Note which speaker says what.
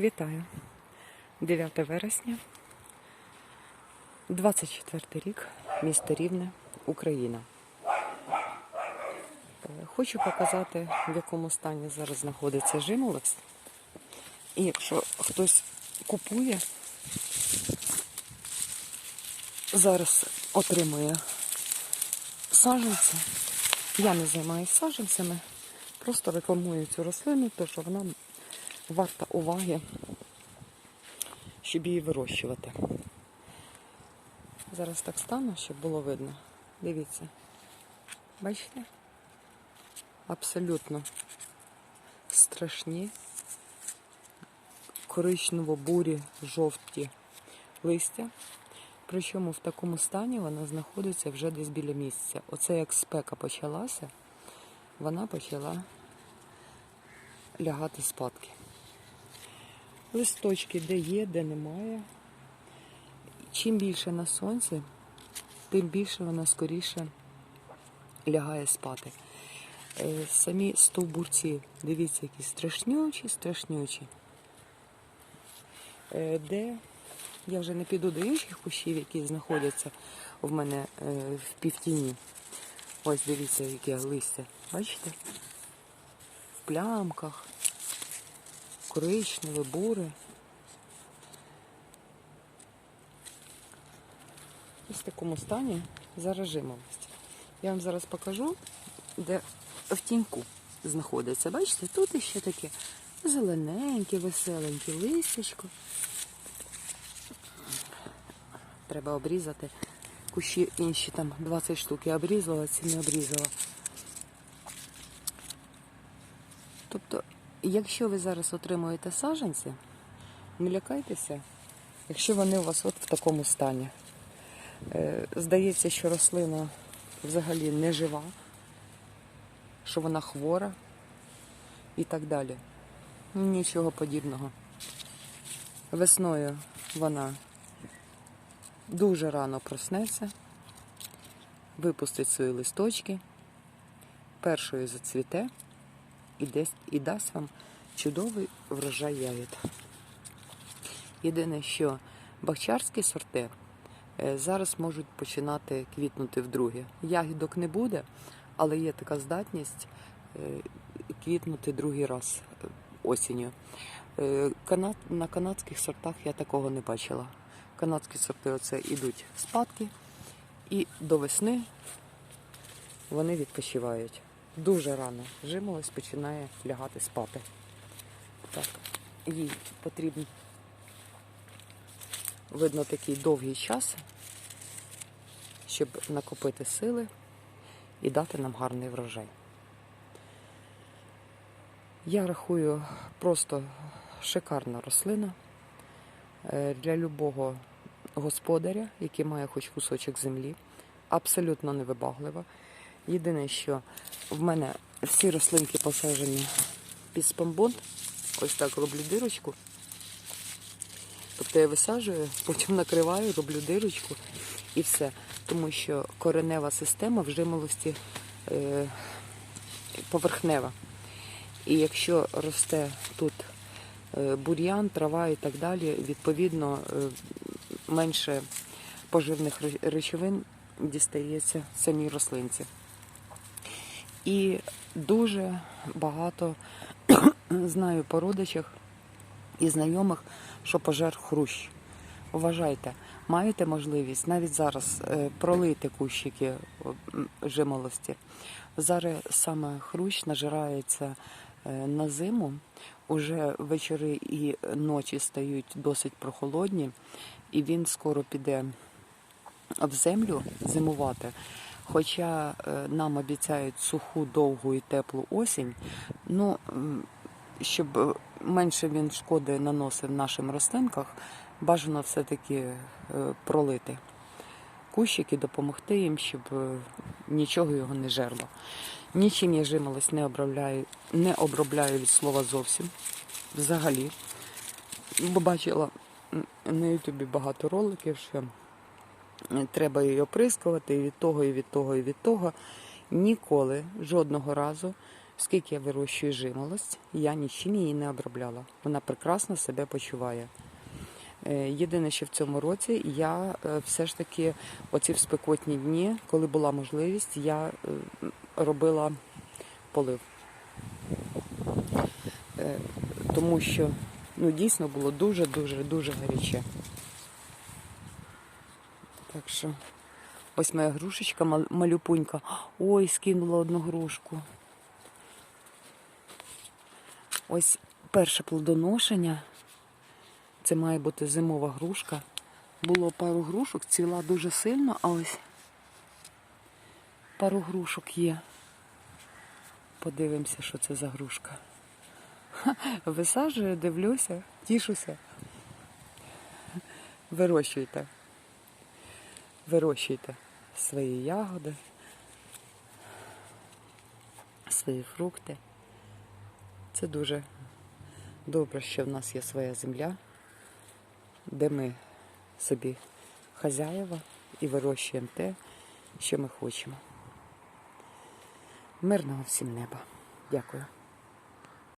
Speaker 1: Вітаю. 9 вересня, 24 рік, місто Рівне, Україна. Е, Хочу показати, в якому стані зараз знаходиться Жимолекс. І якщо хтось купує, зараз отримує саджанці. Я не займаюся саджанцями, просто рекламую цю рослину, тому що вона варта уваги, щоб її вирощувати. Зараз так стану, щоб було видно. Дивіться. Бачите? Абсолютно страшні, коричнево-бурі, жовті листя. Причому в такому стані вона знаходиться вже десь біля місця. Оце як спека почалася, вона почала лягати спадки. Листочки де є, де немає. Чим більше на сонці, тим більше вона скоріше лягає спати. Е, Самі стовбурці, дивіться, які страшнючі, страшнючі. Е, Де я вже не піду до інших кущів, які знаходяться в мене е, в півтіні. Ось дивіться, яке листя. Бачите? В плямках коричневе, буре. Ось в такому стані заражимовості. Я вам зараз покажу, де в тіньку знаходиться. Бачите, тут іще таке зелененьке, веселеньке листячко. Треба обрізати. Кущі інші там 20 штук я обрізала, ці не обрізала. Тобто, якщо ви зараз отримуєте саджанці, не лякайтеся, якщо вони у вас от в такому стані. Е, Здається, що рослина взагалі не жива, що вона хвора і так далі. Нічого подібного. Весною вона дуже рано проснеться, випустить свої листочки, першою зацвіте і, десь, і дасть вам чудовий врожай ягід. Єдине, що бахчарські сорти е, зараз можуть починати квітнути вдруге. Ягідок не буде, але є така здатність е, квітнути другий раз е, осінню. На канадських сортах я такого не бачила. Канадські сорти оце йдуть спадки, і до весни вони відпочивають. Дуже рано жимолось починає лягати спати. Так, їй потрібен, видно, такий довгий час, щоб накопити сили і дати нам гарний врожай. Я рахую просто шикарна рослина е, для любого господаря, який має хоч кусочок землі, абсолютно невибаглива. Єдине, що в мене всі рослинки посаджені під спамбон. Ось так роблю дирочку. Тобто я висаджую, потім накриваю, роблю дирочку і все. Тому що коренева система в жимолості е, поверхнева. І якщо росте тут е, бур'ян, трава і так далі, відповідно е, менше поживних речовин дістається самій рослинці. І дуже багато знаю по родичах і знайомих, що пожер хрущ. Вважайте, маєте можливість навіть зараз е, пролити кущики жимолості. Зараз саме хрущ нажирається е, на зиму. Уже вечори і ночі стають досить прохолодні, і він скоро піде в землю зимувати. Хоча е, нам обіцяють суху, довгу і теплу осінь, ну щоб е, менше він шкоди наносив нашим рослинках, бажано все-таки е, пролити кущики, допомогти їм, щоб нічого його не жерло. Нічим я жимолось не обробляю, не обробляю від слова зовсім. Взагалі. Бо бачила на Ютубі багато роликів, що треба її оприскувати і від того, і від того, і від того. Ніколи, жодного разу Оскільки я вирощую жимолость, я нічим її не обробляла. Вона прекрасно себе почуває. Е, Єдине, що в цьому році я е, все ж таки оці в спекотні дні, коли була можливість, я е, робила полив. Тому що ну, дійсно було дуже-дуже дуже гаряче. Так що ось моя грушечка малюпунька. Ой, скинула одну грушку. Ось перше плодоношення. Це має бути зимова грушка. Було пару грушок, ціла дуже сильно, а ось пару грушок є. Подивимося, що це за грушка. Висаджую, дивлюся, тішуся. Вирощуйте. Вирощуйте свої ягоди, свої фрукти. Це дуже добре, що в нас є своя земля, де ми собі хазяєва і вирощуємо те, що ми хочемо. Мирного всім неба. Дякую.